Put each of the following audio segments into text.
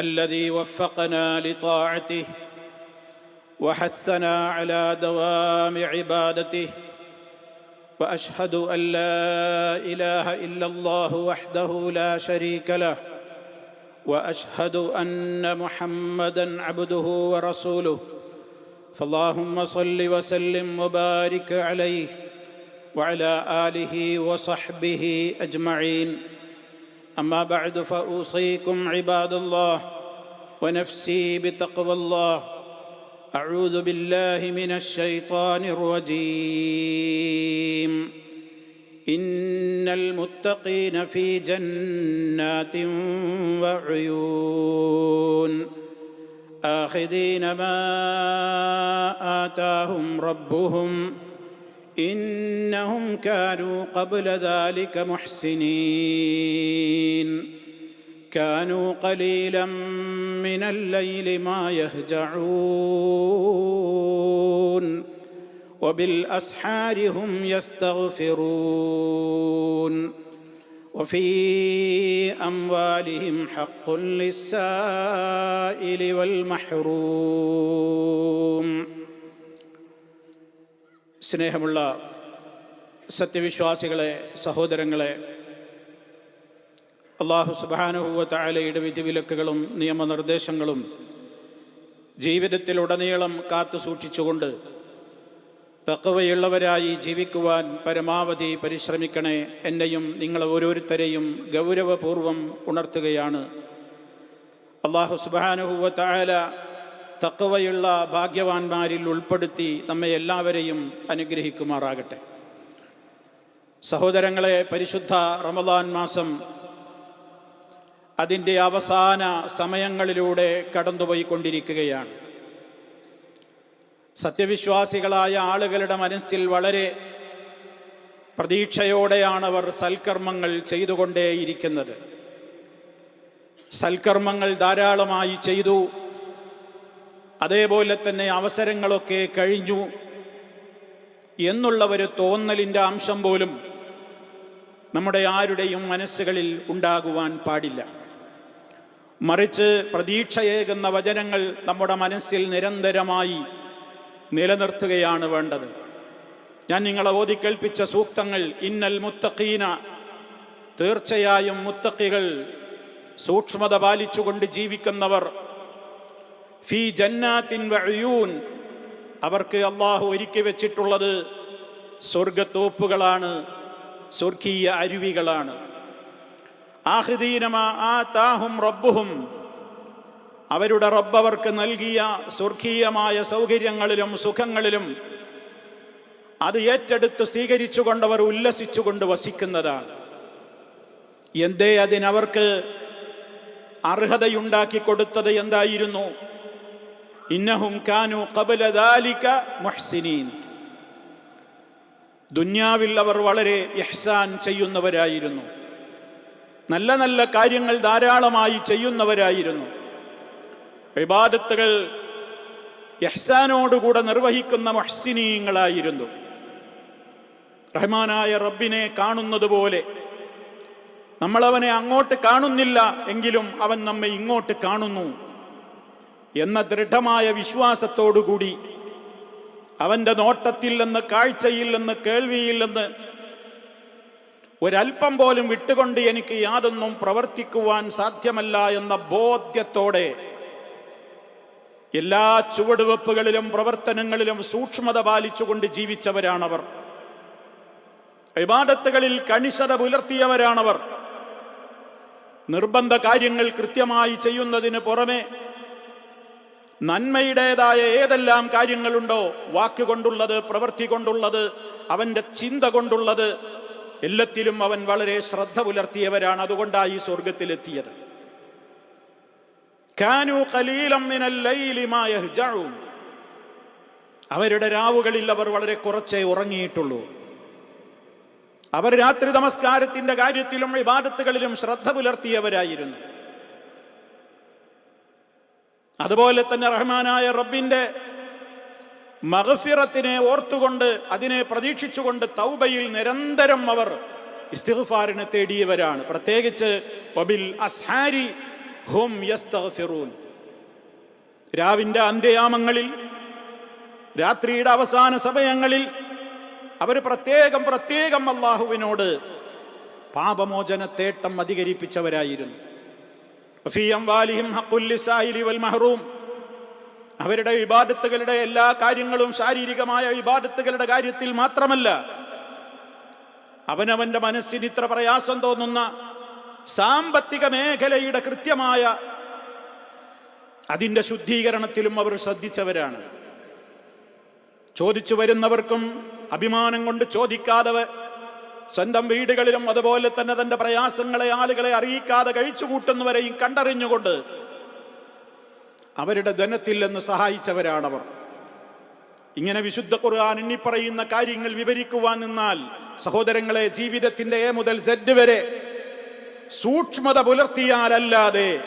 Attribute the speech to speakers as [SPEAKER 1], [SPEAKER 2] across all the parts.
[SPEAKER 1] الذي وفقنا لطاعته وحثنا على دوام عبادته وأشهد أن لا إله إلا الله وحده لا شريك له وأشهد أن محمدا عبده ورسوله فاللهم صل وسلم وبارك عليه وعلى آله وصحبه أجمعين أما بعد فأوصيكم عباد الله ونفسي بتقوى الله. أعوذ بالله من الشيطان الرجيم. إن المتقين في جنات وعيون. آخذين ما آتاهم ربهم إنهم كانوا قبل ذلك محسنين. كانوا قليلا من الليل ما يهجعون. وبالأسحار هم يستغفرون. وفي أموالهم حق للسائل والمحروم. സ്നേഹമുള്ള സത്യവിശ്വാസികളെ സഹോദരങ്ങളെ അള്ളാഹു സുബാനുഭൂവ താലയുടെ വിധിവിലക്കുകളും നിയമനിർദ്ദേശങ്ങളും ജീവിതത്തിലുടനീളം കാത്തു സൂക്ഷിച്ചുകൊണ്ട് തക്കവയുള്ളവരായി ജീവിക്കുവാൻ പരമാവധി പരിശ്രമിക്കണേ. എന്നെയും നിങ്ങൾ ഓരോരുത്തരെയും ഗൗരവപൂർവം ഉണർത്തുകയാണ്. അള്ളാഹു സുബാനുഭൂവ താല തക്കവയുള്ള ഭാഗ്യവാന്മാരിൽ ഉൾപ്പെടുത്തി നമ്മെ എല്ലാവരെയും അനുഗ്രഹിക്കുമാറാകട്ടെ. സഹോദരങ്ങളെ പരിശുദ്ധ റമദാൻ മാസം അതിന്റെ അവസാന സമയങ്ങളിലൂടെ കടന്നുപോയിക്കൊണ്ടിരിക്കുകയാണ്. സത്യവിശ്വാസികളായ ആളുകളുടെ മനസ്സിൽ വളരെ പ്രതീക്ഷയോടെയാണ് അവർ സൽക്കർമ്മങ്ങൾ ചെയ്തുകൊണ്ടേയിരിക്കുന്നത്. സൽക്കർമ്മങ്ങൾ ധാരാളമായി ചെയ്തു. അതേപോലെ തന്നെ അവസരങ്ങളൊക്കെ കഴിഞ്ഞു എന്നുള്ള ഒരു തോന്നലിന്റെ അംശം പോലും നമ്മുടെ ആരുടെയും മനസ്സുകളിൽ ഉണ്ടാകുവാൻ പാടില്ല. മറിച്ച് പ്രതീക്ഷയേകുന്ന വചനങ്ങൾ നമ്മുടെ മനസ്സിൽ നിരന്തരമായി നിലനിർത്തുകയാണ് വേണ്ടത്. ഞാൻ നിങ്ങളെ ഓതിക്കേൽപ്പിച്ച സൂക്തങ്ങൾ ഇന്നൽ മുത്തഖീന തീർച്ചയായും മുത്തക്കികൾ സൂക്ഷ്മത പാലിച്ചുകൊണ്ട് ജീവിക്കുന്നവർ ഫി ജന്നാത്തിൻ വഴയൂൻ അവർക്ക് അള്ളാഹു ഒരുക്കി വെച്ചിട്ടുള്ളത് സ്വർഗത്തോപ്പുകളാണ് സ്വർഗീയ അരുവികളാണ്. ആഹൃദീനമാ റബ്ബുഹും. അവരുടെ റബ്ബവർക്ക് നൽകിയ സ്വർഗീയമായ സൗകര്യങ്ങളിലും സുഖങ്ങളിലും അത് ഏറ്റെടുത്ത് സ്വീകരിച്ചുകൊണ്ടവർ ഉല്ലസിച്ചുകൊണ്ട് വസിക്കുന്നതാണ്. എന്തേ അതിനവർക്ക് അർഹതയുണ്ടാക്കി കൊടുത്തത് എന്തായിരുന്നു? ഇന്നഹും കാനു കബല ദാലിക മുഹ്സിനീൻ. ദുന്യാവിൽ അവർ വളരെ ഇഹ്സാൻ ചെയ്യുന്നവരായിരുന്നു. നല്ല നല്ല കാര്യങ്ങൾ ധാരാളമായി ചെയ്യുന്നവരായിരുന്നു. വിവാദത്തുകൾ യഹ്സാനോടുകൂടെ നിർവഹിക്കുന്ന മഹ്സിനീങ്ങളായിരുന്നു. റഹ്മാനായ റബ്ബിനെ കാണുന്നത് പോലെ നമ്മളവനെ അങ്ങോട്ട് കാണുന്നില്ല എങ്കിലും അവൻ നമ്മെ ഇങ്ങോട്ട് കാണുന്നു. എന്ന ദൃഢമായ വിശ്വാസത്തോടുകൂടി അവന്റെ നോട്ടത്തിൽ നിന്ന് കാഴ്ചയിൽ നിന്ന് കേൾവിയിൽ നിന്ന് ഒരൽപ്പം പോലും വിട്ടുകൊണ്ട് എനിക്ക് യാതൊന്നും പ്രവർത്തിക്കുവാൻ സാധ്യമല്ല എന്ന ബോധ്യത്തോടെ എല്ലാ ചുവടുവെപ്പുകളിലും പ്രവർത്തനങ്ങളിലും സൂക്ഷ്മത പാലിച്ചുകൊണ്ട് ജീവിച്ചവരാണവർ. വിവാദത്തുകളിൽ കണിശത പുലർത്തിയവരാണവർ നിർബന്ധ കാര്യങ്ങൾ കൃത്യമായി ചെയ്യുന്നതിന് പുറമെ നന്മയുടേതായ ഏതെല്ലാം കാര്യങ്ങളുണ്ടോ വാക്കുകൊണ്ടുള്ളത് പ്രവൃത്തി കൊണ്ടുള്ളത് അവന്റെ ചിന്ത കൊണ്ടുള്ളത് എല്ലാത്തിലും അവൻ വളരെ ശ്രദ്ധ പുലർത്തിയവരാണ് അതുകൊണ്ടായി സ്വർഗത്തിലെത്തിയത് കാനു അവരുടെ രാവുകളിൽ അവർ വളരെ കുറച്ചേ ഉറങ്ങിയിട്ടുള്ളൂ. അവർ രാത്രി നമസ്കാരത്തിന്റെ കാര്യത്തിലും വിവാദത്തുകളിലും ശ്രദ്ധ പുലർത്തിയവരായിരുന്നു. അതുപോലെ തന്നെ റഹ്മാനായ റബ്ബിന്റെ മഹഫിറത്തിനെ ഓർത്തുകൊണ്ട് അതിനെ പ്രതീക്ഷിച്ചുകൊണ്ട് തൗബയിൽ നിരന്തരം അവർ ഇസ്തിഗ്ഫാറിനെ തേടിയവരാണ്. പ്രത്യേകിച്ച് വബിൽ അസ്ഹാരി ഹും രാവിന്റെ അന്ത്യയാമങ്ങളിൽ രാത്രിയുടെ അവസാന സമയങ്ങളിൽ അവർ പ്രത്യേകം പ്രത്യേകം അള്ളാഹുവിനോട് പാപമോചന തേട്ടം അധികരിപ്പിച്ചവരായിരുന്നു. അവരുടെ ഇബാദത്തുകളുടെ എല്ലാ കാര്യങ്ങളും ശാരീരികമായ ഇബാദത്തുകളുടെ കാര്യത്തിൽ മാത്രമല്ല അവനവന്റെ മനസ്സിന് ഇത്ര പ്രയാസം തോന്നുന്ന സാമ്പത്തിക മേഖലയുടെ കൃത്യമായ അതിന്റെ ശുദ്ധീകരണത്തിലും അവർ ശ്രദ്ധിച്ചവരാണ്. ചോദിച്ചു വരുന്നവർക്കും അഭിമാനം കൊണ്ട് ചോദിക്കാതെ സ്വന്തം വീടുകളിലും അതുപോലെ തന്നെ തന്റെ പ്രയാസങ്ങളെ ആളുകളെ അറിയിക്കാതെ കഴിച്ചു കൂട്ടുന്നവരെയും കണ്ടറിഞ്ഞുകൊണ്ട് അവരുടെ ധനത്തിൽ നിന്ന് സഹായിച്ചവരാണവർ. ഇങ്ങനെ വിശുദ്ധ ഖുർആൻ എണ്ണിപ്പറയുന്ന കാര്യങ്ങൾ വിവരിക്കുവാൻ നിന്നാൽ സഹോദരങ്ങളെ ജീവിതത്തിന്റെ എ മുതൽ സെഡ് വരെ സൂക്ഷ്മത പുലർത്തിയാലല്ലാതെ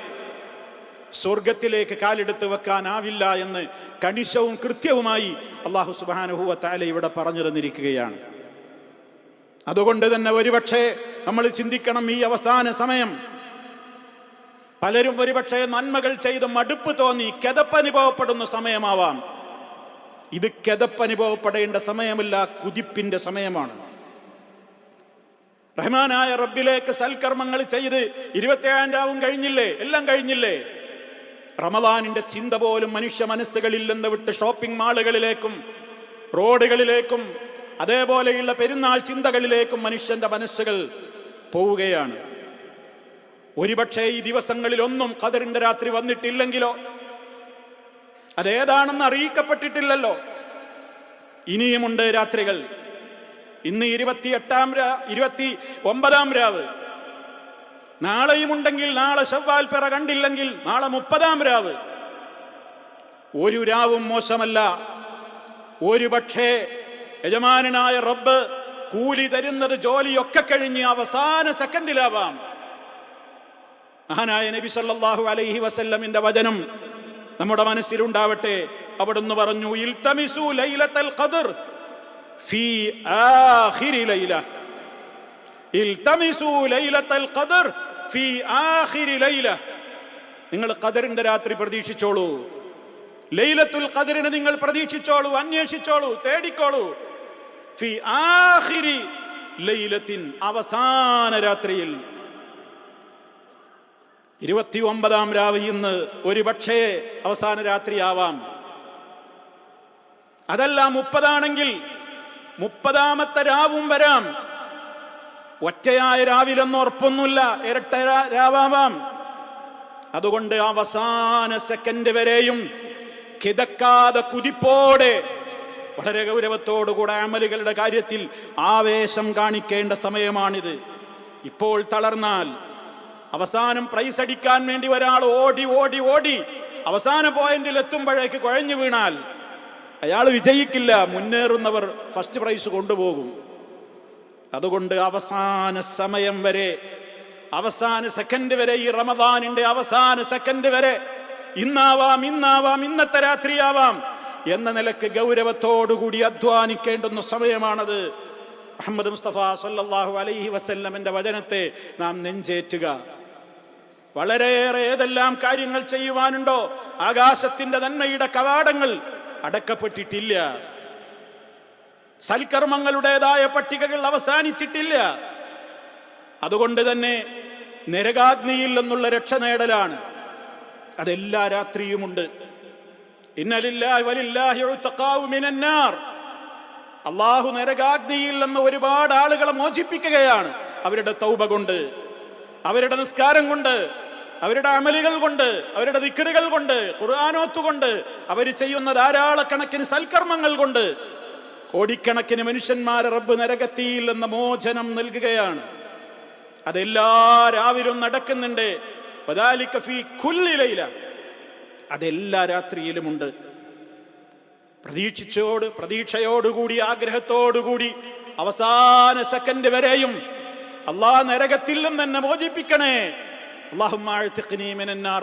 [SPEAKER 1] സ്വർഗത്തിലേക്ക് കാലെടുത്ത് വെക്കാനാവില്ല എന്ന് കണിശവും കൃത്യവുമായി അള്ളാഹു സുബാനുഹുവ താല ഇവിടെ പറഞ്ഞു തന്നിരിക്കുകയാണ് അതുകൊണ്ട് തന്നെ ഒരുപക്ഷെ നമ്മൾ ചിന്തിക്കണം ഈ അവസാന സമയം. പലരും ഒരുപക്ഷെ നന്മകൾ ചെയ്ത് മടുപ്പ് തോന്നി കിതപ്പനുഭവപ്പെടുന്ന സമയമാവാം. ഇത് കിതപ്പനുഭവപ്പെടേണ്ട സമയമല്ല കുതിപ്പിന്റെ സമയമാണ്. റഹ്മാനായ റബ്ബിലേക്ക് സൽക്കർമ്മങ്ങൾ ചെയ്ത് ഇരുപത്തിയേഴാം രാവും കഴിഞ്ഞില്ലേ? എല്ലാം കഴിഞ്ഞില്ലേ? റമദാനിന്റെ ചിന്ത പോലും മനുഷ്യ മനസ്സുകളിൽ നിന്ന് വിട്ട് ഷോപ്പിംഗ് മാളുകളിലേക്കും റോഡുകളിലേക്കും അതേപോലെയുള്ള പെരുന്നാൾ ചിന്തകളിലേക്കും മനുഷ്യന്റെ മനസ്സുകൾ പോവുകയാണ്. ഒരുപക്ഷെ ഈ ദിവസങ്ങളിൽ ഒന്നും കതിറിന്റെ രാത്രി വന്നിട്ടില്ലെങ്കിലോ? അതേതാണെന്ന് അറിയിക്കപ്പെട്ടിട്ടില്ലല്ലോ. ഇനിയുമുണ്ട് രാത്രികൾ. ഇന്ന് ഇരുപത്തി എട്ടാം ഇരുപത്തി ഒമ്പതാം രാവ്. നാളെയുമുണ്ടെങ്കിൽ നാളെ ശവ്വാൽ പിറ കണ്ടില്ലെങ്കിൽ നാളെ മുപ്പതാം രാവ്. ഒരു രാവും മോശമല്ല. ഒരു പക്ഷേ യജമാനായ റബ്ബ് കൂലി തരുന്നത് ജോലിയൊക്കെ കഴിഞ്ഞ് അവസാന സെക്കൻഡിലാവാം. മഹാനായ നബി സല്ലാഹു അലൈഹി വസല്ലമിന്റെ വചനം നമ്മുടെ മനസ്സിലുണ്ടാവട്ടെ. അവിടുന്ന് പറഞ്ഞു ലൈലത്തൽ ആഖിരി ലൈലത്തൽ ആഖിരി നിങ്ങൾ ഖദറിന്റെ രാത്രി പ്രതീക്ഷിച്ചോളൂ. ലൈലത്തുൽ ഖദറിനെ നിങ്ങൾ പ്രതീക്ഷിച്ചോളൂ അന്വേഷിച്ചോളൂ തേടിക്കോളൂ. ലൈലത്തിൻ അവസാന രാത്രിയിൽ. ഇരുപത്തി ഒമ്പതാം രാവ് ഇന്ന് ഒരുപക്ഷേ അവസാന രാത്രിയാവാം. അതല്ല മുപ്പതാണെങ്കിൽ മുപ്പതാമത്തെ രാവും വരാം. ഒറ്റയായ രാവിലെന്ന് ഉറപ്പൊന്നുമില്ല ഇരട്ട രാവാം അതുകൊണ്ട് അവസാന സെക്കൻഡ് വരെയും കിതക്കാതെ കുതിപ്പോടെ വളരെ ഗൗരവത്തോടുകൂടെ അമലുകളുടെ കാര്യത്തിൽ ആവേശം കാണിക്കേണ്ട സമയമാണിത്. ഇപ്പോൾ തളർന്നാൽ അവസാനം പ്രൈസ് അടിക്കാൻ വേണ്ടി ഒരാൾ ഓടി ഓടി ഓടി അവസാന പോയിന്റിൽ എത്തുമ്പോഴേക്ക് കുഴഞ്ഞു വീണാൽ അയാൾ വിജയിക്കില്ല. മുന്നേറുന്നവർ ഫസ്റ്റ് പ്രൈസ് കൊണ്ടുപോകും. അതുകൊണ്ട് അവസാന സമയം വരെ അവസാന സെക്കൻഡ് വരെ ഈ റമദാനിന്റെ അവസാന സെക്കൻഡ് വരെ ഇന്നാവാം ഇന്നാവാം ഇന്നത്തെ രാത്രിയാവാം. എന്ന നിലയ്ക്ക് ഗൗരവത്തോടുകൂടി അധ്വാനിക്കേണ്ടുന്ന സമയമാണത്. മുഹമ്മദ് മുസ്തഫ സല്ലാഹു അലൈഹി വസല്ലമിന്റെ വചനത്തെ നാം നെഞ്ചേറ്റുക. വളരെയേറെ ഏതെല്ലാം കാര്യങ്ങൾ ചെയ്യുവാനുണ്ടോ ആകാശത്തിന്റെ നന്മയുടെ കവാടങ്ങൾ അടക്കപ്പെട്ടിട്ടില്ല. സൽക്കർമ്മങ്ങളുടേതായ പട്ടികകൾ അവസാനിച്ചിട്ടില്ല. അതുകൊണ്ട് തന്നെ നരകാഗ്നിയിൽ നിന്നുള്ള രക്ഷ നേടലാണ്. അതെല്ലാ രാത്രിയുമുണ്ട്. അള്ളാഹു നരകാഗ്നിയിൽ നിന്ന് ഒരുപാട് ആളുകളെ മോചിപ്പിക്കുകയാണ്. അവരുടെ തൗബ കൊണ്ട് അവരുടെ നിസ്കാരം കൊണ്ട് അവരുടെ അമലുകൾ കൊണ്ട് അവരുടെ ദിക്കറുകൾ കൊണ്ട് ഖുർആനോത്ത് കൊണ്ട് അവർ ചെയ്യുന്ന ധാരാളക്കണക്കിന് സൽക്കർമ്മങ്ങൾ കൊണ്ട് കോടിക്കണക്കിന് മനുഷ്യന്മാരെ റബ്ബ് നരകത്തിയിൽ നിന്ന് മോചനം നൽകുകയാണ്. അതെല്ലാ രാവിലും നടക്കുന്നുണ്ട്. ഫീ കുല്ലി ലൈല. അതെല്ലാ രാത്രിയിലുമുണ്ട്. പ്രതീക്ഷിച്ചോട് പ്രതീക്ഷയോടുകൂടി ആഗ്രഹത്തോടുകൂടി അവസാന സെക്കൻഡ് വരെയും അള്ളാഹ് നരകത്തിൽ നിന്ന് തന്നെ മോചിപ്പിക്കണേ. അള്ളാഹും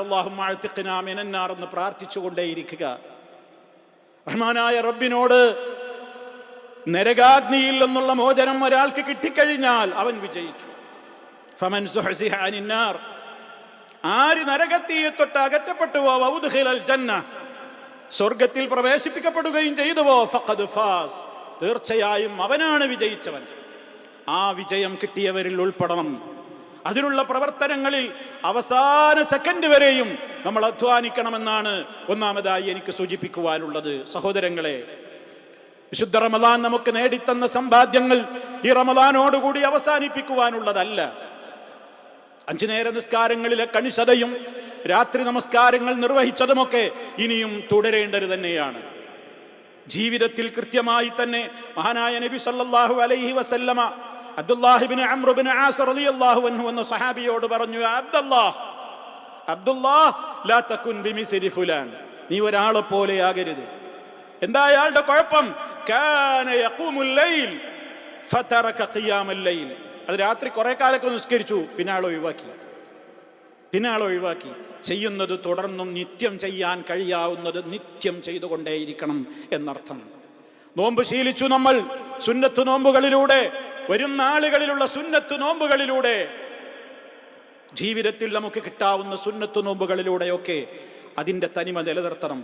[SPEAKER 1] അള്ളാഹും എന്ന് പ്രാർത്ഥിച്ചുകൊണ്ടേയിരിക്കുക. റഹ്മാനായ റബ്ബിനോട് നരകാഗ്നിയിൽ നിന്നുള്ള മോചനം ഒരാൾക്ക് കിട്ടിക്കഴിഞ്ഞാൽ അവൻ വിജയിച്ചു. ഫമൻ സുഹ്സിഹ അനിന്നാർ ആര് നരകത്തീയെ തൊട്ട് അകറ്റപ്പെട്ടുവോ? ജന്ന. സ്വർഗത്തിൽ പ്രവേശിപ്പിക്കപ്പെടുകയും ചെയ്തുവോ? ഫഖദ് ഫാസ്. തീർച്ചയായും അവനാണ് വിജയിച്ചവൻ. ആ വിജയം കിട്ടിയവരിൽ ഉൾപ്പെടണം. അതിനുള്ള പ്രവർത്തനങ്ങളിൽ അവസാന സെക്കൻഡ് വരെയും നമ്മൾ അധ്വാനിക്കണമെന്നാണ് ഒന്നാമതായി എനിക്ക് സൂചിപ്പിക്കുവാനുള്ളത്. സഹോദരങ്ങളെ വിശുദ്ധ റമദാൻ നമുക്ക് നേടിത്തന്ന സമ്പാദ്യങ്ങൾ ഈ റമദാനോടുകൂടി അവസാനിപ്പിക്കുവാനുള്ളതല്ല. അഞ്ചു നേര നിസ്കാരങ്ങളിലെ കണിശതയും രാത്രി നമസ്കാരങ്ങൾ നിർവഹിച്ചതുമൊക്കെ ഇനിയും തുടരേണ്ടത് തന്നെയാണ്. ജീവിതത്തിൽ കൃത്യമായി തന്നെ മഹാനായ നബി സല്ലല്ലാഹു അലൈഹി വസല്ലമ അബ്ദുല്ലാഹിബിന് അമ്രുബിന് ആസ് റളിയല്ലാഹു അൻഹു എന്ന സഹാബിയോട് പറഞ്ഞു അബ്ദുല്ലാഹ് അബ്ദുല്ലാഹ് ലാ തകുൻ ബിമിസ്ലി ഫുലാൻ. നീ ഒരാളെ പോലെ ആകരുത്. എന്താ അയാളുടെ കുഴപ്പം? കാന യഖൂമുൽ ലൈൽ ഫതറക ഖിയാമൽ ലൈൽ. അത് രാത്രി കുറെ കാലൊക്കെ നിസ്കരിച്ചു പിന്നെ ആൾ ഒഴിവാക്കി. പിന്നെ ആൾ ഒഴിവാക്കി. ചെയ്യുന്നത് തുടർന്നും നിത്യം ചെയ്യാൻ കഴിയാവുന്നത് നിത്യം ചെയ്തുകൊണ്ടേയിരിക്കണം എന്നർത്ഥം. നോമ്പ് ശീലിച്ചു നമ്മൾ സുന്നത്ത് നോമ്പുകളിലൂടെ വരും നാളുകളിലുള്ള സുന്നത്ത് നോമ്പുകളിലൂടെ. ജീവിതത്തിൽ നമുക്ക് കിട്ടാവുന്ന സുന്നത്ത് നോമ്പുകളിലൂടെയൊക്കെ അതിന്റെ തനിമ നിലനിർത്തണം.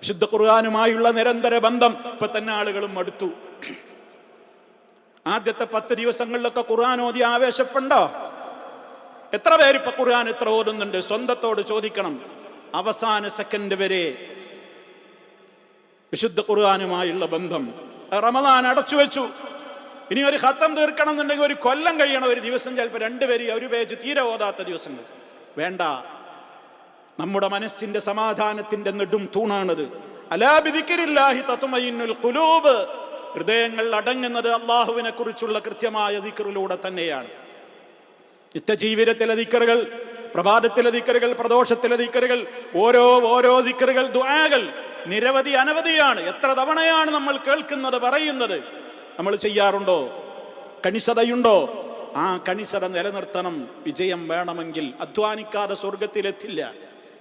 [SPEAKER 1] വിശുദ്ധ ഖുർആാനുമായുള്ള നിരന്തര ബന്ധം ഇപ്പൊ തന്നെ ആളുകളും മടുത്തു. ആദ്യത്തെ പത്ത് ദിവസങ്ങളിലൊക്കെ ഖുർആൻ ഓതി ആവേശപ്പെണ്ടോ എത്ര പേര് ഇപ്പൊ ഖുർആൻ എത്ര ഓതുന്നുണ്ട്? സ്വന്തത്തോട് ചോദിക്കണം. അവസാന സെക്കൻഡ് വരെ വിശുദ്ധ ഖുർആാനുമായുള്ള ബന്ധം. റമദാൻ അടച്ചു വെച്ചു. ഇനി ഒരു ഹത്തം തീർക്കണം എന്നുണ്ടെങ്കിൽ ഒരു കൊല്ലം കഴിയണം ഒരു ദിവസം. ചിലപ്പോൾ രണ്ട് ഒരു പേജ് തീരെ ഓതാത്ത ദിവസങ്ങൾ. വേണ്ട. നമ്മുടെ മനസ്സിന്റെ സമാധാനത്തിന്റെ നെടും തൂണാണത്. അലാബിദിക്കരില്ലാഹി തത്തുമയിന്നുൽ കുലൂബ് ഹൃദയങ്ങൾ അടങ്ങുന്നത് അള്ളാഹുവിനെ കുറിച്ചുള്ള കൃത്യമായ ദിക്കറിലൂടെ തന്നെയാണ്. നിത്യജീവിതത്തിലെ ദിക്കറുകൾ പ്രഭാതത്തിലെ ദിക്കറുകൾ പ്രദോഷത്തിലെ ദിക്കറുകൾ ഓരോ ഓരോ ദിക്കറുകൾ ദ്വാകൾ നിരവധി അനവധിയാണ്. എത്ര തവണയാണ് നമ്മൾ കേൾക്കുന്നത് പറയുന്നത്? നമ്മൾ ചെയ്യാറുണ്ടോ? കണിശതയുണ്ടോ? ആ കണിശത നിലനിർത്തണം. വിജയം വേണമെങ്കിൽ അധ്വാനിക്കാതെ സ്വർഗത്തിലെത്തില്ല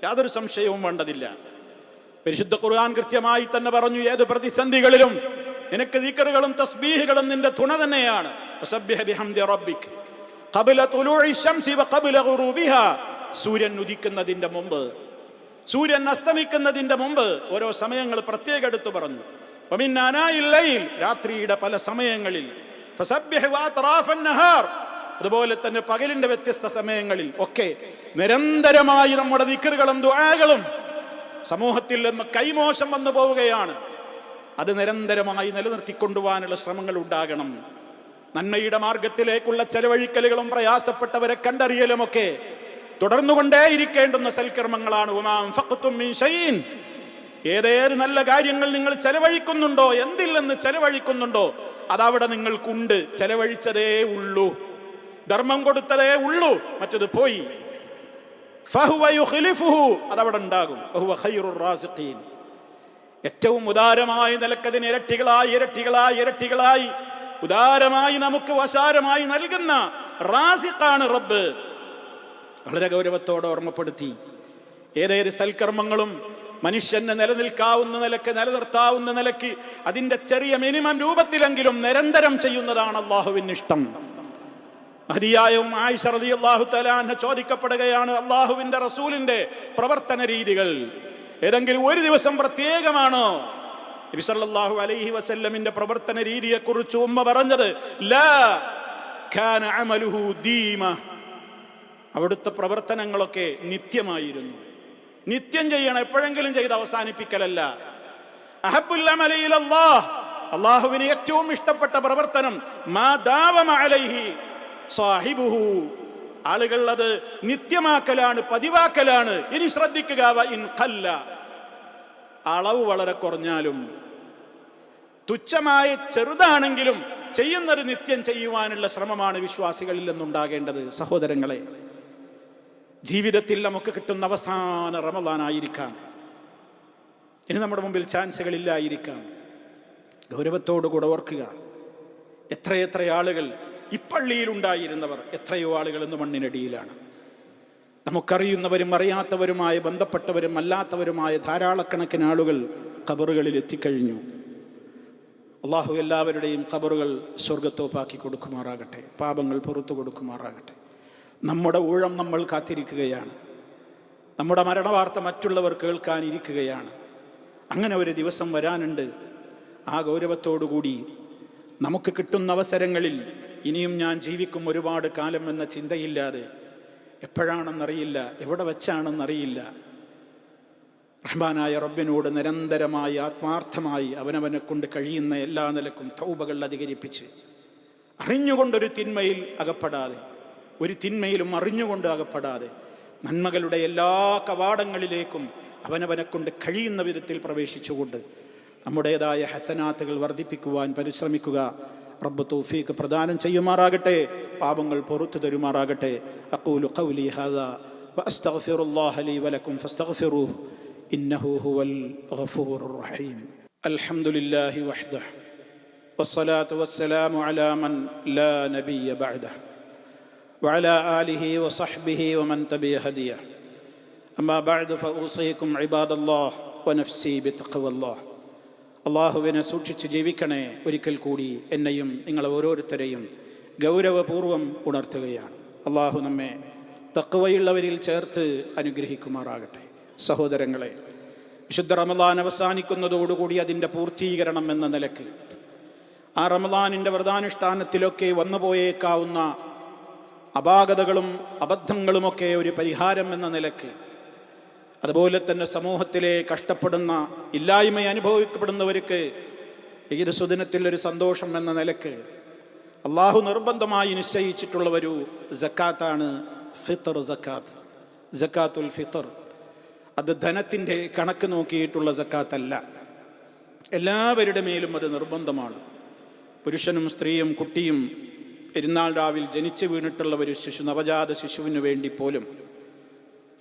[SPEAKER 1] യാതൊരു സംശയവും വേണ്ടതില്ല. പരിശുദ്ധ ഖുർആൻ കൃത്യമായി തന്നെ പറഞ്ഞു ഏത് പ്രതിസന്ധികളിലും നിനക്ക് ദിക്കറുകളും തസ്ബീഹുകളും നിന്റെ തുണ തന്നെയാണ്. സൂര്യൻ ഉദിക്കുന്നതിന്റെ മുമ്പ് സൂര്യൻ അസ്തമിക്കുന്നതിന്റെ മുമ്പ് ഓരോ സമയങ്ങൾ പ്രത്യേകം എടുത്തു പറഞ്ഞു. രാത്രിയുടെ പല സമയങ്ങളിൽ. അതുപോലെ തന്നെ പകലിന്റെ വ്യത്യസ്ത സമയങ്ങളിൽ ഒക്കെ നിരന്തരമായി നമ്മുടെ ദിക്കറുകളും ദുആകളും. സമൂഹത്തിൽ നിന്ന് കൈമോശം വന്നു പോവുകയാണ്. അത് നിരന്തരമായി നിലനിർത്തിക്കൊണ്ടുപോകാനുള്ള ശ്രമങ്ങൾ ഉണ്ടാകണം. നന്മയുടെ മാർഗത്തിലേക്കുള്ള ചെലവഴിക്കലുകളും പ്രയാസപ്പെട്ടവരെ കണ്ടറിയലുമൊക്കെ തുടർന്നുകൊണ്ടേയിരിക്കേണ്ടുന്ന സൽക്കർമ്മങ്ങളാണ്. ഉമാം. ഏതേത് നല്ല കാര്യങ്ങൾ നിങ്ങൾ ചെലവഴിക്കുന്നുണ്ടോ എന്തിൽ നിന്ന് ചെലവഴിക്കുന്നുണ്ടോ അതവിടെ നിങ്ങൾക്കുണ്ട്. ചെലവഴിച്ചതേ ഉള്ളൂ. ധർമ്മം കൊടുത്തതേ ഉള്ളൂ. മറ്റത് പോയി. അതവിടെ ഉണ്ടാകും. ഏറ്റവും ഉദാരമായ നിലക്കതിന് ഇരട്ടികളായി ഇരട്ടികളായി ഇരട്ടികളായി ഉദാരമായി നമുക്ക് വശാരമായി നൽകുന്ന റാസിഖാണ് റബ്ബ്. വളരെ ഗൗരവത്തോടെ ഓർമ്മപ്പെടുത്തി. ഏതേറെ സൽക്കർമ്മങ്ങളും മനുഷ്യന് നിലനിൽക്കാവുന്ന നിലയ്ക്ക് നിലനിർത്താവുന്ന നിലയ്ക്ക് അതിന്റെ ചെറിയ മിനിമം രൂപത്തിലെങ്കിലും നിരന്തരം ചെയ്യുന്നതാണ് അള്ളാഹുവിന് ഇഷ്ടം. മതിയായും ആയിഷ റളിയല്ലാഹു തആല ചോദിക്കപ്പെടുകയാണ് അള്ളാഹുവിന്റെ റസൂലിന്റെ പ്രവർത്തന രീതികൾ. ഏതെങ്കിലും ഒരു ദിവസം പ്രത്യേകമാണോ? നബി സല്ലല്ലാഹു അലൈഹി വസല്ലമിന്റെ പ്രവർത്തന രീതിയെക്കുറിച്ച് ഉമ്മ പറഞ്ഞത് അവിടുത്തെ പ്രവർത്തനങ്ങളൊക്കെ നിത്യമായിരുന്നു. നിത്യം ചെയ്യണം എപ്പോഴെങ്കിലും ചെയ്ത് അവസാനിപ്പിക്കലല്ല. അള്ളാഹുവിന് ഏറ്റവും ഇഷ്ടപ്പെട്ട പ്രവർത്തനം മാ സാഹിബുഹു. ആളുകൾ അത് നിത്യമാക്കലാണ് പതിവാക്കലാണ്. ഇനി ശ്രദ്ധിക്കുക അളവ് വളരെ കുറഞ്ഞാലും തുച്ഛമായ ചെറുതാണെങ്കിലും ചെയ്യുന്നൊരു നിത്യം ചെയ്യുവാനുള്ള ശ്രമമാണ് വിശ്വാസികളിൽ നിന്നുണ്ടാകേണ്ടത്. സഹോദരങ്ങളെ ജീവിതത്തിൽ നമുക്ക് കിട്ടുന്ന അവസാന റമദാനായിരിക്കാം. ഇനി നമ്മുടെ മുമ്പിൽ ചാൻസുകളില്ലായിരിക്കാം. ഗൗരവത്തോടുകൂടെ ഓർക്കുക എത്രയെത്ര ആളുകൾ ഇപ്പള്ളിയിലുണ്ടായിരുന്നവർ എത്രയോ ആളുകൾ ഇന്ന് മണ്ണിനടിയിലാണ്. നമുക്കറിയുന്നവരും അറിയാത്തവരുമായ ബന്ധപ്പെട്ടവരും അല്ലാത്തവരുമായ ധാരാളക്കണക്കിന് ആളുകൾ ഖബറുകളിൽ എത്തിക്കഴിഞ്ഞു. അള്ളാഹു എല്ലാവരുടെയും ഖബറുകൾ സ്വർഗത്തോപ്പാക്കി കൊടുക്കുമാറാകട്ടെ പാപങ്ങൾ പുറത്തു കൊടുക്കുമാറാകട്ടെ. നമ്മുടെ ഊഴം നമ്മൾ കാത്തിരിക്കുകയാണ്. നമ്മുടെ മരണവാർത്ത മറ്റുള്ളവർ കേൾക്കാനിരിക്കുകയാണ്. അങ്ങനെ ഒരു ദിവസം വരാനുണ്ട്. ആ ഗൗരവത്തോടുകൂടി നമുക്ക് കിട്ടുന്ന അവസരങ്ങളിൽ ഇനിയും ഞാൻ ജീവിക്കും ഒരുപാട് കാലം എന്ന ചിന്തയില്ലാതെ എപ്പോഴാണെന്നറിയില്ല എവിടെ വെച്ചാണെന്നറിയില്ല. റഹ്മാനായ റബ്ബിനോട് നിരന്തരമായി ആത്മാർത്ഥമായി അവനവനെ കൊണ്ട് കഴിയുന്ന എല്ലാ നിലക്കും തൗബകൾ അധികരിപ്പിച്ച് അറിഞ്ഞുകൊണ്ടൊരു തിന്മയിൽ അകപ്പെടാതെ ഒരു തിന്മയിലും അറിഞ്ഞുകൊണ്ട് അകപ്പെടാതെ നന്മകളുടെ എല്ലാ കവാടങ്ങളിലേക്കും അവനവനെ കൊണ്ട് കഴിയുന്ന വിധത്തിൽ പ്രവേശിച്ചുകൊണ്ട് നമ്മുടേതായ ഹസനാത്തുകൾ വർദ്ധിപ്പിക്കുവാൻ പരിശ്രമിക്കുക. റബ്ബ് തൗഫീഖ് പ്രദാനം ചെയ്യുമാറാകട്ടെ പാപങ്ങൾ പുറത്തു തരുമാറാകട്ടെ അഖൂലു ഖൗലി ഹാദാ വഅസ്തഗ്ഫിറുല്ലാഹ ലീ വലക്കും ഫസ്തഗ്ഫിറൂഹു ഇന്നഹു ഹുവൽ ഗഫൂറുർ റഹീം അൽഹംദുലില്ലാഹി വഹ്ദഹു والصلاة والسلام على من لا نبي بعده وعلى آله وصحبه ومن تبع هديه أما بعد فأوصيكم عباد الله ونفسي بتقوى الله അള്ളാഹുവിനെ സൂക്ഷിച്ച് ജീവിക്കണേ ഒരിക്കൽ കൂടി എന്നെയും നിങ്ങൾ ഓരോരുത്തരെയും ഗൗരവപൂർവം ഉണർത്തുകയാണ്. അള്ളാഹു നമ്മെ തക്കവയുള്ളവരിൽ ചേർത്ത് അനുഗ്രഹിക്കുമാറാകട്ടെ. സഹോദരങ്ങളെ വിശുദ്ധ റമദാൻ അവസാനിക്കുന്നതോടുകൂടി അതിന്റെ പൂർത്തീകരണം എന്ന നിലയ്ക്ക് ആ റമദാനിന്റെ വ്രതാനുഷ്ഠാനത്തിലൊക്കെ വന്നുപോയേക്കാവുന്ന അപാകതകളും അബദ്ധങ്ങളുമൊക്കെ ഒരു പരിഹാരം എന്ന നിലയ്ക്ക് അതുപോലെ തന്നെ സമൂഹത്തിലെ കഷ്ടപ്പെടുന്ന ഇല്ലായ്മ അനുഭവിക്കപ്പെടുന്നവർക്ക് ഈദ് സുദിനത്തിൽ ഒരു സന്തോഷം എന്ന നിലയ്ക്ക് അള്ളാഹു നിർബന്ധമായി നിശ്ചയിച്ചിട്ടുള്ള ഒരു ജക്കാത്താണ് ഫിത്തർ ജക്കാത്ത് ജക്കാത്തുൽ ഫിത്തർ. അത് ധനത്തിന്റെ കണക്ക് നോക്കിയിട്ടുള്ള ജക്കാത്തല്ല എല്ലാവരുടെ മേലും അത് നിർബന്ധമാണ്. പുരുഷനും സ്ത്രീയും കുട്ടിയും പെരുന്നാൾ രാവിൽ ജനിച്ചു വീണിട്ടുള്ള ഒരു ശിശു നവജാത ശിശുവിന് വേണ്ടി പോലും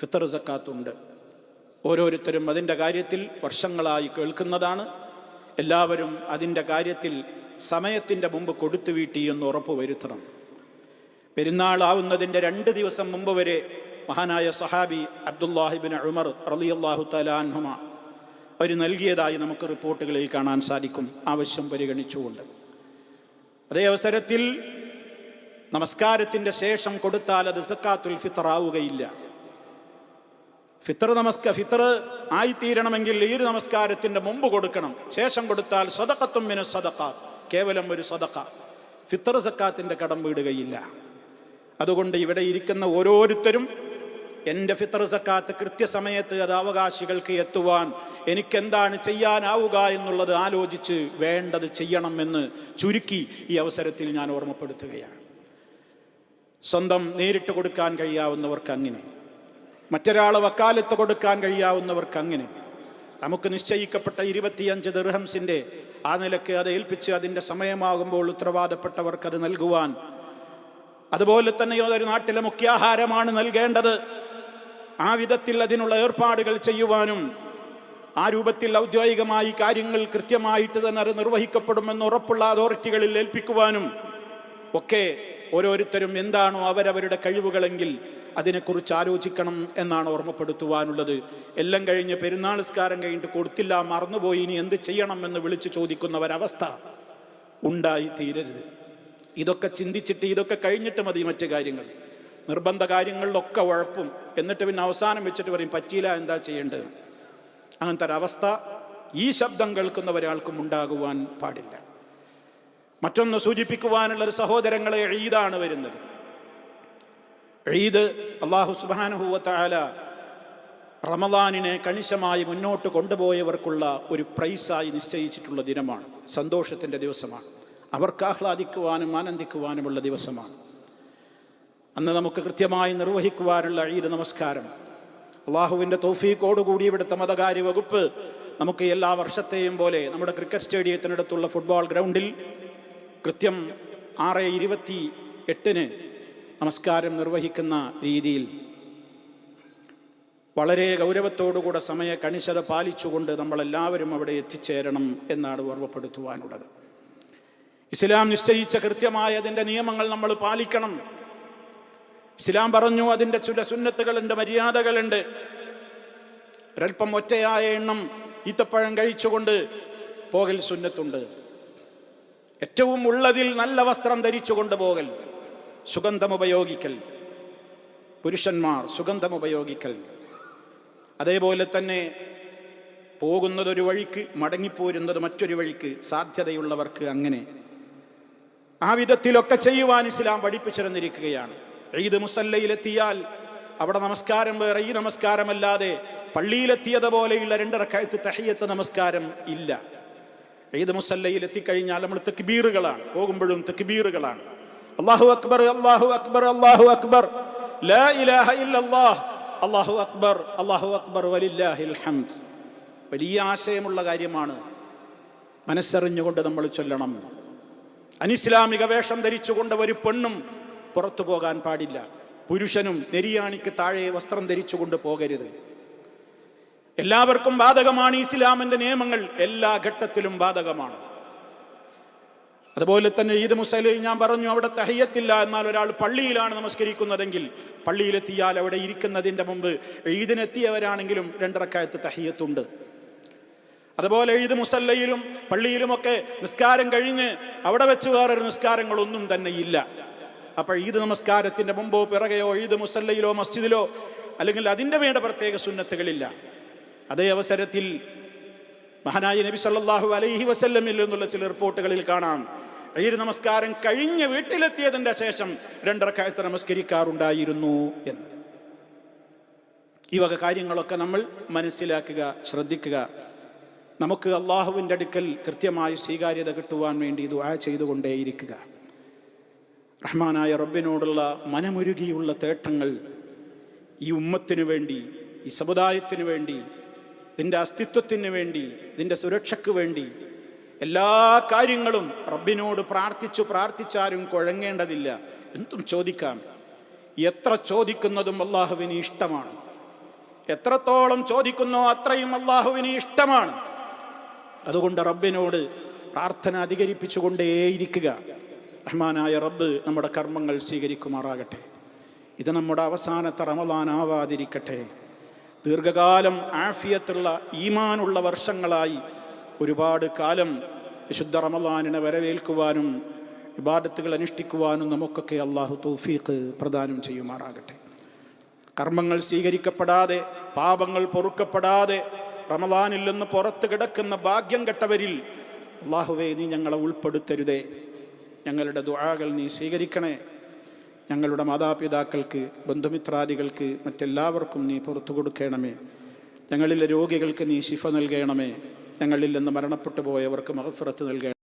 [SPEAKER 1] ഫിത്തർ സക്കാത്തുണ്ട്. ഓരോരുത്തരും അതിന്റെ കാര്യത്തിൽ വർഷങ്ങളായി കേൾക്കുന്നതാണ്. എല്ലാവരും അതിന്റെ കാര്യത്തിൽ സമയത്തിന്റെ മുമ്പ് കൊടുത്തു വീട്ടി എന്ന് ഉറപ്പ് വരുത്തണം. പെരുന്നാളാവുന്നതിന്റെ രണ്ട് ദിവസം മുമ്പ് വരെ മഹാനായ സഹാബി അബ്ദുല്ലാഹിബിൻ ഉമർ റളിയല്ലാഹു തലാൻഹുമ അവർ നൽകിയതായി നമുക്ക് റിപ്പോർട്ടുകളിൽ കാണാൻ സാധിക്കും. ആവശ്യം പരിഗണിച്ചുകൊണ്ട്. അതേ അവസരത്തിൽ നമസ്കാരത്തിന്റെ ശേഷം കൊടുത്താൽ അത് സക്കാത്തുൽ ഫിത്തർ ആവുകയില്ല. ഫിത്തർ നമസ്ക ഫിത്തർ ആയിത്തീരണമെങ്കിൽ ഈ ഒരു നമസ്കാരത്തിന്റെ മുമ്പ് കൊടുക്കണം. ശേഷം കൊടുത്താൽ സ്വതക്കത്തും മിന സ്വതക്ക കേവലം ഒരു സ്വതക്ക ഫിത്തർ സക്കാത്തിന്റെ കടം വീടുകയില്ല. അതുകൊണ്ട് ഇവിടെ ഇരിക്കുന്ന ഓരോരുത്തരും എന്റെ ഫിത്തർ സക്കാത്ത് കൃത്യസമയത്ത് അത് അവകാശികൾക്ക് എത്തുവാൻ എനിക്കെന്താണ് ചെയ്യാനാവുക എന്നുള്ളത് ആലോചിച്ച് വേണ്ടത് ചെയ്യണമെന്ന് ചുരുക്കി ഈ അവസരത്തിൽ ഞാൻ ഓർമ്മപ്പെടുത്തുകയാണ്. സ്വന്തം നേരിട്ട് കൊടുക്കാൻ കഴിയാവുന്നവർക്ക് അങ്ങനെ. മറ്റൊരാളെ വക്കാലത്ത് കൊടുക്കാൻ കഴിയാവുന്നവർക്ക് അങ്ങനെ നമുക്ക് നിശ്ചയിക്കപ്പെട്ട ഇരുപത്തിയഞ്ച് ദർഹംസിന്റെ ആ നിലയ്ക്ക് അത് ഏൽപ്പിച്ച് അതിന്റെ സമയമാകുമ്പോൾ ഉത്തരവാദപ്പെട്ടവർക്ക് അത് നൽകുവാൻ. അതുപോലെ തന്നെ ഒരു നാട്ടിലെ മുഖ്യാഹാരമാണ് നൽകേണ്ടത്. ആ വിധത്തിൽ അതിനുള്ള ഏർപ്പാടുകൾ ചെയ്യുവാനും ആ രൂപത്തിൽ ഔദ്യോഗികമായി കാര്യങ്ങൾ കൃത്യമായിട്ട് തന്നെ അത് നിർവഹിക്കപ്പെടുമെന്ന് ഉറപ്പുള്ള അതോറിറ്റികളിൽ ഏൽപ്പിക്കുവാനും ഒക്കെ ഓരോരുത്തരും എന്താണോ അവരവരുടെ കഴിവുകളെങ്കിൽ അതിനെക്കുറിച്ച് ആലോചിക്കണം എന്നാണ് ഓർമ്മപ്പെടുത്തുവാനുള്ളത്. എല്ലാം കഴിഞ്ഞ് പെരുന്നാൾ സ്കാരം കഴിഞ്ഞിട്ട് കൊടുത്തില്ല മറന്നുപോയി ഇനി എന്ത് ചെയ്യണം എന്ന് വിളിച്ചു ചോദിക്കുന്ന ഒരവസ്ഥ ഉണ്ടായി തീരരുത് ഇതൊക്കെ ചിന്തിച്ചിട്ട് ഇതൊക്കെ കഴിഞ്ഞിട്ട് മതി മറ്റ് കാര്യങ്ങൾ. നിർബന്ധ കാര്യങ്ങളിലൊക്കെ ഉഴപ്പും. എന്നിട്ട് പിന്നെ അവസാനം വെച്ചിട്ട് പറയും പറ്റിയില്ല എന്താ ചെയ്യേണ്ടത്? അങ്ങനത്തെ ഒരവസ്ഥ ഈ ശബ്ദം കേൾക്കുന്ന ഒരാൾക്കും ഉണ്ടാകുവാൻ പാടില്ല. മറ്റൊന്ന് സൂചിപ്പിക്കുവാനുള്ള ഒരു സഹോദരങ്ങളെ ഈദാണ് വരുന്നത്. ഈദ് അള്ളാഹു സുബാനുഹൂവത്തായ റമദാനിനെ കണിശമായി മുന്നോട്ട് കൊണ്ടുപോയവർക്കുള്ള ഒരു പ്രൈസായി നിശ്ചയിച്ചിട്ടുള്ള ദിനമാണ്. സന്തോഷത്തിന്റെ ദിവസമാണ്. അവർക്ക് ആഹ്ലാദിക്കുവാനും ആനന്ദിക്കുവാനുമുള്ള ദിവസമാണ്. അന്ന് നമുക്ക് കൃത്യമായി നിർവഹിക്കുവാനുള്ള ഈദ് നമസ്കാരം. അള്ളാഹുവിന്റെ തോഫീക്കോടുകൂടി ഇവിടുത്തെ മതകാര്യ വകുപ്പ് നമുക്ക് എല്ലാ വർഷത്തെയും പോലെ നമ്മുടെ ക്രിക്കറ്റ് സ്റ്റേഡിയത്തിനടുത്തുള്ള ഫുട്ബോൾ ഗ്രൗണ്ടിൽ കൃത്യം ആറ് ഇരുപത്തി എട്ടിന് നമസ്കാരം നിർവഹിക്കുന്ന രീതിയിൽ വളരെ ഗൗരവത്തോടുകൂടെ സമയ കണിശത പാലിച്ചുകൊണ്ട് നമ്മളെല്ലാവരും അവിടെ എത്തിച്ചേരണം എന്നാണ് ഓർമ്മപ്പെടുത്തുവാനുള്ളത്. ഇസ്ലാം നിശ്ചയിച്ച കൃത്യമായ അതിന്റെ നിയമങ്ങൾ നമ്മൾ പാലിക്കണം. ഇസ്ലാം പറഞ്ഞു അതിന്റെ ചില സുന്നത്തുകളുണ്ട് മര്യാദകളുണ്ട്. ഒരൽപ്പം ഒറ്റയായ എണ്ണം ഈത്തപ്പഴം കഴിച്ചുകൊണ്ട് പോകൽ സുന്നത്തുണ്ട്. ഏറ്റവും ഉള്ളതിൽ നല്ല വസ്ത്രം ധരിച്ചുകൊണ്ട് പോകൽ. സുഗന്ധം ഉപയോഗിക്കൽ പുരുഷന്മാർ സുഗന്ധമുപയോഗിക്കൽ. അതേപോലെ തന്നെ പോകുന്നതൊരു വഴിക്ക് മടങ്ങിപ്പോരുന്നത് മറ്റൊരു വഴിക്ക് സാധ്യതയുള്ളവർക്ക് അങ്ങനെ. ആ വിധത്തിലൊക്കെ ചെയ്യുവാൻ ഇസ്ലാം പഠിപ്പിച്ചിരുന്നിരിക്കുകയാണ്. ഈദ് മുസല്ലയിലെത്തിയാൽ അവിടെ നമസ്കാരം വേറെ ഈ നമസ്കാരമല്ലാതെ പള്ളിയിലെത്തിയതുപോലെയുള്ള രണ്ടിറക്കായത്ത് തഹയ്യത്ത് നമസ്കാരം ഇല്ല. ഈദ് മുസല്ലയിൽ എത്തിക്കഴിഞ്ഞാൽ നമ്മൾ തെക്ബീറുകളാണ് പോകുമ്പോഴും തെക്ബീറുകളാണ്. അള്ളാഹു അക്ബർ അള്ളാഹു അക്ബർ അള്ളാഹു അക്ബർ. ലാ ഇലാഹ ഇല്ലല്ലാഹ്. അള്ളാഹു അക്ബർ അള്ളാഹു അക്ബർ വലില്ലാഹിൽ ഹംദ്. വലിയ ആശയമുള്ള കാര്യമാണ് മനസ്സറിഞ്ഞുകൊണ്ട് നമ്മൾ ചൊല്ലണം. അനിസ്ലാമിക വേഷം ധരിച്ചുകൊണ്ട് ഒരു പെണ്ണും പുറത്തു പോകാൻ പാടില്ല. പുരുഷനും നെരിയാണിക്ക് താഴെ വസ്ത്രം ധരിച്ചുകൊണ്ട് പോകരുത്. എല്ലാവർക്കും ബാധകമാണ് ഇസ്ലാമിന്റെ നിയമങ്ങൾ. എല്ലാ ഘട്ടത്തിലും ബാധകമാണ്. അതുപോലെ തന്നെ ഈദ് മുസലിൽ ഞാൻ പറഞ്ഞു അവിടെ തഹയ്യത്തില്ല എന്നാൽ ഒരാൾ പള്ളിയിലാണ് നമസ്കരിക്കുന്നതെങ്കിൽ പള്ളിയിലെത്തിയാൽ അവിടെ ഇരിക്കുന്നതിന്റെ മുമ്പ് ഈദിനെത്തിയവരാണെങ്കിലും രണ്ടരക്കായത്ത് തഹയ്യത്തുണ്ട്. അതുപോലെ ഈദ് മുസല്ലയിലും പള്ളിയിലുമൊക്കെ നിസ്കാരം കഴിഞ്ഞ് അവിടെ വെച്ച് വേറൊരു നിസ്കാരങ്ങളൊന്നും തന്നെ ഇല്ല. അപ്പോൾ ഈദ് നമസ്കാരത്തിന്റെ മുമ്പോ പിറകെയോ ഈദ് മുസല്ലയിലോ മസ്ജിദിലോ അല്ലെങ്കിൽ അതിന്റെ വേണ്ട പ്രത്യേക സുന്നത്തുകളില്ല. അതേ അവസരത്തിൽ മഹാനായ നബി സല്ലാഹു അലൈഹി വസല്ലമിൽ ചില റിപ്പോർട്ടുകളിൽ കാണാം. ഈദ് നമസ്കാരം കഴിഞ്ഞ് വീട്ടിലെത്തിയതിന്റെ ശേഷം രണ്ടരക്കാലത്ത് നമസ്കരിക്കാറുണ്ടായിരുന്നു എന്ന്. ഈ വക കാര്യങ്ങളൊക്കെ നമ്മൾ മനസ്സിലാക്കുക ശ്രദ്ധിക്കുക. നമുക്ക് അള്ളാഹുവിന്റെ അടുക്കൽ കൃത്യമായ സ്വീകാര്യത കിട്ടുവാൻ വേണ്ടി ദുആ ചെയ്തുകൊണ്ടേയിരിക്കുക. റഹ്മാനായ റബ്ബിനോടുള്ള മനമുരുകിയുള്ള തേട്ടങ്ങൾ ഈ ഉമ്മത്തിനു വേണ്ടി ഈ സമുദായത്തിനു വേണ്ടി ഇതിന്റെ അസ്തിത്വത്തിന് വേണ്ടി ഇതിന്റെ സുരക്ഷയ്ക്ക് വേണ്ടി എല്ലാ കാര്യങ്ങളും റബ്ബിനോട് പ്രാർത്ഥിച്ചു പ്രാർത്ഥിച്ചാരും കുഴങ്ങേണ്ടതില്ല. എന്തും ചോദിക്കാം. എത്ര ചോദിക്കുന്നതും അള്ളാഹുവിന് ഇഷ്ടമാണ്. എത്രത്തോളം ചോദിക്കുന്നോ അത്രയും അള്ളാഹുവിന് ഇഷ്ടമാണ്. അതുകൊണ്ട് റബ്ബിനോട് പ്രാർത്ഥന അധികരിപ്പിച്ചുകൊണ്ടേയിരിക്കുക. റഹ്മാനായ റബ്ബ് നമ്മുടെ കർമ്മങ്ങൾ സ്വീകരിക്കുമാറാകട്ടെ. ഇത് നമ്മുടെ അവസാനത്തെ റമദാനാവാതിരിക്കട്ടെ ദീർഘകാലം ആഫിയത്തുള്ള ഈമാനുള്ള വർഷങ്ങളായി ഒരുപാട് കാലം വിശുദ്ധ റമദാനിനെ വരവേൽക്കുവാനും ഇബാദത്തുകൾ അനുഷ്ഠിക്കുവാനും നമുക്കൊക്കെ അള്ളാഹു തൗഫീഖ് പ്രദാനം ചെയ്യുമാറാകട്ടെ. കർമ്മങ്ങൾ സ്വീകരിക്കപ്പെടാതെ പാപങ്ങൾ പൊറുക്കപ്പെടാതെ റമദാനിൽ നിന്ന് പുറത്ത് കിടക്കുന്ന ഭാഗ്യം കെട്ടവരിൽ അള്ളാഹുവേ നീ ഞങ്ങളെ ഉൾപ്പെടുത്തരുതേ. ഞങ്ങളുടെ ദുആകൾ നീ സ്വീകരിക്കണേ. ഞങ്ങളുടെ മാതാപിതാക്കൾക്ക് ബന്ധുമിത്രാദികൾക്ക് മറ്റെല്ലാവർക്കും നീ പുറത്തു കൊടുക്കണമേ. ഞങ്ങളിലെ രോഗികൾക്ക് നീ ശിഫ നൽകണമേ. ഞങ്ങളിൽ നിന്ന് മരണപ്പെട്ടു പോയവർക്ക് മഹഫിറത്ത് നൽകണം